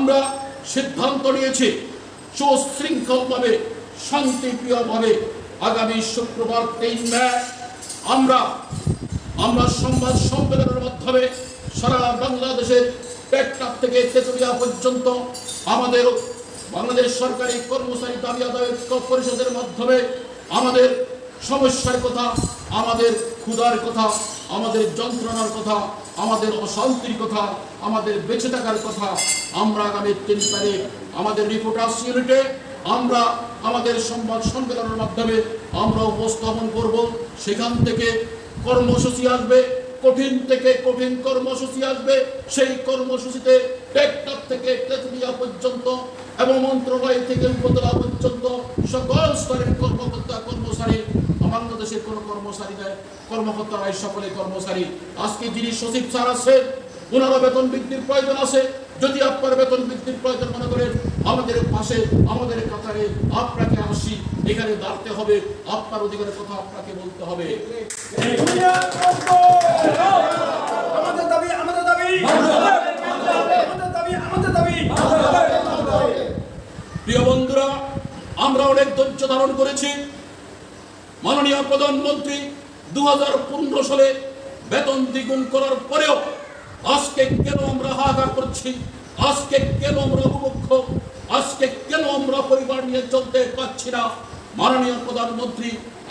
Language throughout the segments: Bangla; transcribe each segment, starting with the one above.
আমরা সিদ্ধান্ত নিয়েছি, সুশৃঙ্খলভাবে, শান্তিপ্রিয়ভাবে আগামী শুক্রবার তিন মে আমরা আমরা সংবাদ সম্মেলনের মাধ্যমে সারা বাংলাদেশের টেকটাপ থেকে তেতুলিয়া পর্যন্ত আমাদের বাংলাদেশ সরকারি কর্মচারী দাবি আদায় পরিষদের মাধ্যমে আমাদের সমস্যার কথা, আমাদের ক্ষুধার কথা, আমাদের যন্ত্রণার কথা আমাদের অশান্তির কথা, আমাদের বেঁচে থাকার কথা আমরা আগামী তিন তারিখ আমাদের রিপোর্টার্স ইউনিটে আমরা আমাদের সংবাদ সম্মেলনের মাধ্যমে আমরা উপস্থাপন করব। সেখান থেকে কর্মসূচি আসবে। কঠিন থেকে কঠিন কর্মসূচি আসবে, সেই কর্মসূচিতে টেকটাপ থেকে তেতুলিয়া পর্যন্ত এবং মন্ত্রণালয় থেকে উপজেলা পর্যন্ত সকল স্তরের কর্মকর্তা, কর্মচারী, বাংলাদেশের কোনো কর্মচারী নেই কর্মকর্তারাই সকলে কর্মচারী। আজকে যিনি সচিব স্যার আছেন ওনারও বেতন বৃদ্ধির প্রয়োজন আছে। যদি আপনার বেতন বৃদ্ধির প্রয়োজন মনে করেন, আমাদের পাশে, আমাদের কাতারে আপনাকে আসি, এখানে দাঁড়াতে হবে, আপনার অধিকারের কথা আপনাকে বলতে হবে আমাদের দাবি আমাদের দাবি আমাদের দাবি আমাদের দাবি প্রিয় বন্ধুরা আমরা অনেক ধৈর্য ধারণ করেছি। মাননীয় প্রধানমন্ত্রী দু সালে বেতন দ্বিগুণ করার পরেও আজকে কেন আমরা হাহাকার করছি? আজকে কেন আমরা অবমুখ্য আজকে কেন আমরা পরিবার নিয়ে চলতে পারছি না? মাননীয় প্রধানমন্ত্রী,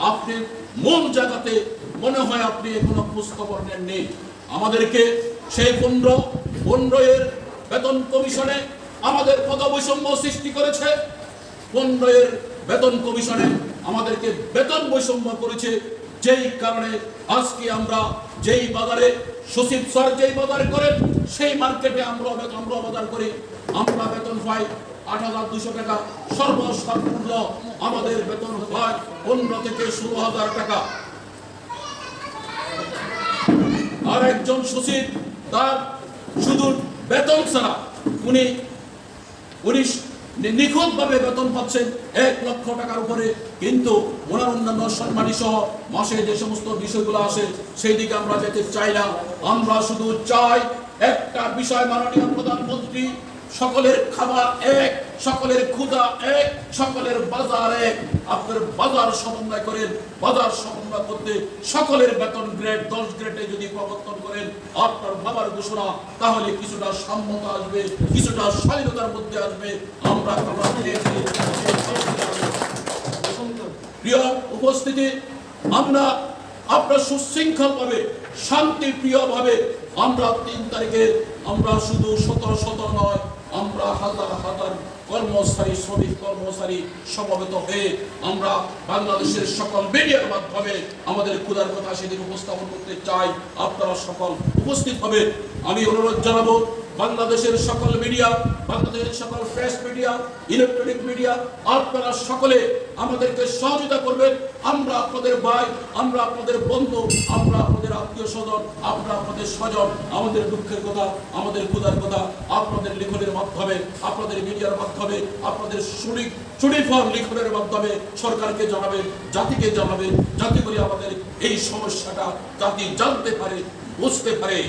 আপনি মূল জায়গাতে মনে হয় আপনি এখনও খোঁজ খবর নেননি। আমাদেরকে সেই পনেরো পনেরো এর বেতন কমিশনে আমাদের পদবৈষম্য সৃষ্টি করেছে। পনেরোয়ের বেতন কমিশনে আমাদেরকে বেতন বৈষম্য করেছে। যেই কারণে আজকে আমরা যেই বাজারে সচিব স্যার যেই বাজার করেন, সেই মার্কেটে আমরা আমরা বাজার করি। আমরা বেতন পাই আট হাজার দুশো টাকা। সর্বসর্বমূল্য আমাদের বেতন হয় পনেরো থেকে ষোলো হাজার টাকা। আর একজন সচিব, তার শুধু বেতন ছাড়া উনি উনি নিখুঁত ভাবে বেতন পাচ্ছেন এক লক্ষ টাকার উপরে। কিন্তু ওনার অন্যান্য সম্মানী সহ মাসে যে সমস্ত বিষয়গুলো আসে সেই দিকে আমরা যেতে চাই না। আমরা শুধু চাই একটা বিষয় মাননীয় প্রধানমন্ত্রী সকলের খাবার এক, সকলের ক্ষুধা এক, সকলের বাজার এক। আপনার বাজার সমন্বয় করেন, বাজার সমন্বয় করতে সকলের বেতন গ্রেড দশ গ্রেডে যদি প্রবর্তন করেন, আপনার বাবার ঘোষণা, তাহলে কিছুটা সাম্যতা আসবে, কিছুটা স্বাধীনতার মধ্যে আসবে। আমরা প্রিয় উপস্থিতি আমরা আপনার সুশৃঙ্খল ভাবে শান্তি প্রিয় ভাবে আমরা তিন তারিখে, আমরা শুধু শত শত নয় আমরা হাজার হাজার কর্মচারী, শ্রমিক, কর্মচারী সমবেত হয়ে আমরা বাংলাদেশের সকল মিডিয়ার মাধ্যমে আমাদের ক্ষুধার কথা সেদিন উপস্থাপন করতে চাই। আপনারা সকল উপস্থিত হবে। আমি অনুরোধ জানাব বাংলাদেশের সকল মিডিয়া, বাংলাদেশের সকল প্রেস মিডিয়া, ইলেকট্রনিক মিডিয়া, আপনারা সকলে আমাদেরকে সহযোগিতা করবেন। আমরা আপনাদের ভাই, আমরা আপনাদের বন্ধু, আমরা আপনাদের আত্মীয় স্বজন, আমরা আপনাদের স্বজন, আমাদের দুঃখের কথা, আমাদের ক্ষুধার কথা আপনাদের লিখনের মাধ্যমে, আপনাদের মিডিয়ার মাধ্যমে, আপনাদের সুরি চুরিফল লিখনের মাধ্যমে সরকারকে জানাবেন, জাতিকে জানাবেন, যাতে করে আমাদের এই সমস্যাটা জাতি জানতে পারে, বুঝতে পারে।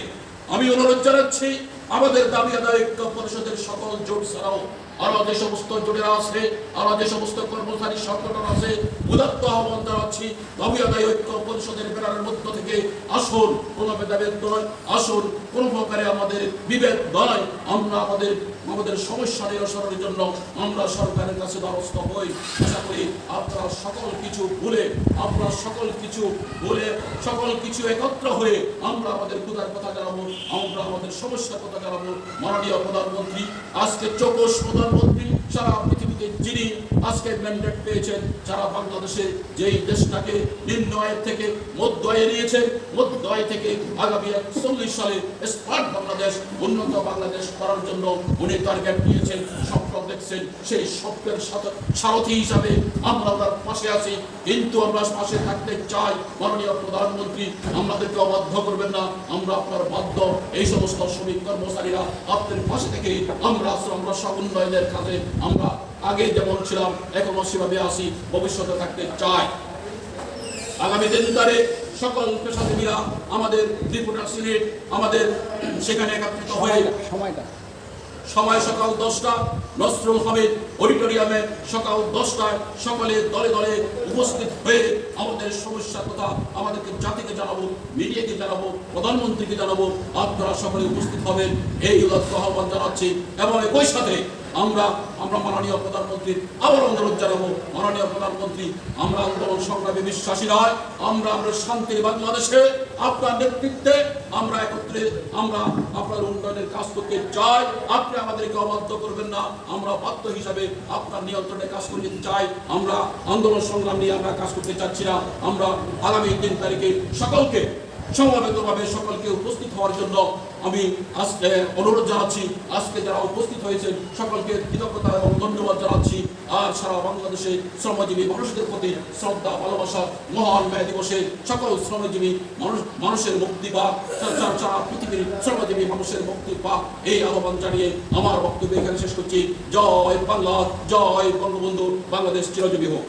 আমি অনুরোধ জানাচ্ছি আমাদের দাবি আদায় ঐক্য পরিষদের সকল জোট ছাড়াও আরও যে সমস্ত জোটেরা আছে, আরও যে সমস্ত কর্মচারী সংগঠন আছে, উদাত্ত আহ্বান জানাচ্ছি, দাবি আদায় ঐক্য পরিষদের বেড়ার মধ্য থেকে আসুন, কোনো ভেদাভেদ নয়, আসুন, কোনো প্রকারে আমাদের বিভেদ নয়, আমরা আমাদের আমাদের সমস্যা নিরসনের জন্য আমরা সরকারের কাছে দ্বারস্থ হই। আশা করি আপনারা সকল কিছু ভুলে, আপনারা সকল কিছু ভুলে, সকল কিছু একত্র হয়ে আমরা আমাদের ক্ষুধার কথা জানাব আমাদের সমস্যা কথা জানাব মাননীয় প্রধানমন্ত্রী, আজকে চকোশ প্রধানমন্ত্রী সারা পৃথিবীতে যিনি আজকে ম্যান্ডেট পেয়েছেন, সারা বাংলাদেশে যেই দেশটাকে নিম্ন আয়ের থেকে মধ্য আয়ে নিয়েছেন মধ্য আয় থেকে আগামী চল্লিশ সালে স্মার্ট বাংলাদেশ, উন্নত বাংলাদেশ করার জন্য উনি টার্গেট নিয়েছেন। দেখছেন, সেই স্বপ্নের সারথী হিসাবে আমরা ওনার পাশে আছি, কিন্তু আমরা পাশে থাকতে চাই। মাননীয় প্রধানমন্ত্রী, আমাদেরকে অবাধ্য করবেন না, আমরা আপনার বাধ্য। এই সমস্ত শ্রমিক কর্মচারীরা আপনার পাশে থেকে আমরা আমরা সব উন্নয়নের কাজে, আমরা আগে যেমন ছিলাম এখনও সেভাবে আসি ভবিষ্যতে থাকতে চাই। আগামী দিন তারে সকল পেশাজীবীরা আমাদের রিপোর্টার সিনেট আমাদের সেখানে একত্রিত হয়ে সময়টা। সময় সকাল দশটা, নসরুল হামিদ অডিটোরিয়ামে সকাল দশটায় সকলে দলে দলে উপস্থিত হয়ে আমাদের সমস্যার কথা আমাদেরকে জাতিকে জানাব, মিডিয়াকে জানাব, প্রধানমন্ত্রীকে জানাব। আপনারা সকলে উপস্থিত হবেন। এই উদাত্ত আহ্বান জানাচ্ছি। এবং একই সাথে আমরা আমরা মাননীয় প্রধানমন্ত্রীর আবার অনুরোধ জানাব, মাননীয় প্রধানমন্ত্রী, আমরা আন্দোলন সংগ্রামে বিশ্বাসী নয়, আমরা আমরা শান্তির বাংলাদেশে, আপনার নেতৃত্বে আমরা একত্রে, আমরা আপনার উন্নয়নের কাজ করতে চাই, আপনি আমাদেরকে অবাধ্য করবেন না, আমরা বাধ্য হিসাবে আপনার নিয়ন্ত্রণে কাজ করে যেতে চাই, আমরা আন্দোলন সংগ্রাম নিয়ে আমরা কাজ করতে চাচ্ছি না, আমরা আগামী তিন তারিখে সকলকে, সমবেতভাবে সকলকে উপস্থিত হওয়ার জন্য আমি আজকে অনুরোধ জানাচ্ছি, আজকে যারা উপস্থিত হয়েছেন, সকলকে কৃতজ্ঞতা এবং ধন্যবাদ জানাচ্ছি। আর সারা বাংলাদেশে শ্রমজীবী মানুষদের প্রতি শ্রদ্ধা, ভালোবাসা, মহান ব্যয় দিবসে সকল শ্রমজীবী মানুষ মানুষের মুক্তি বা সারা পৃথিবীর শ্রমজীবী মানুষের মুক্তি পা এই আহ্বান জানিয়ে আমার বক্তব্য এখানে শেষ করছি। জয় বাংলা, জয় বঙ্গবন্ধু, বাংলাদেশ চিরজীবী হোক।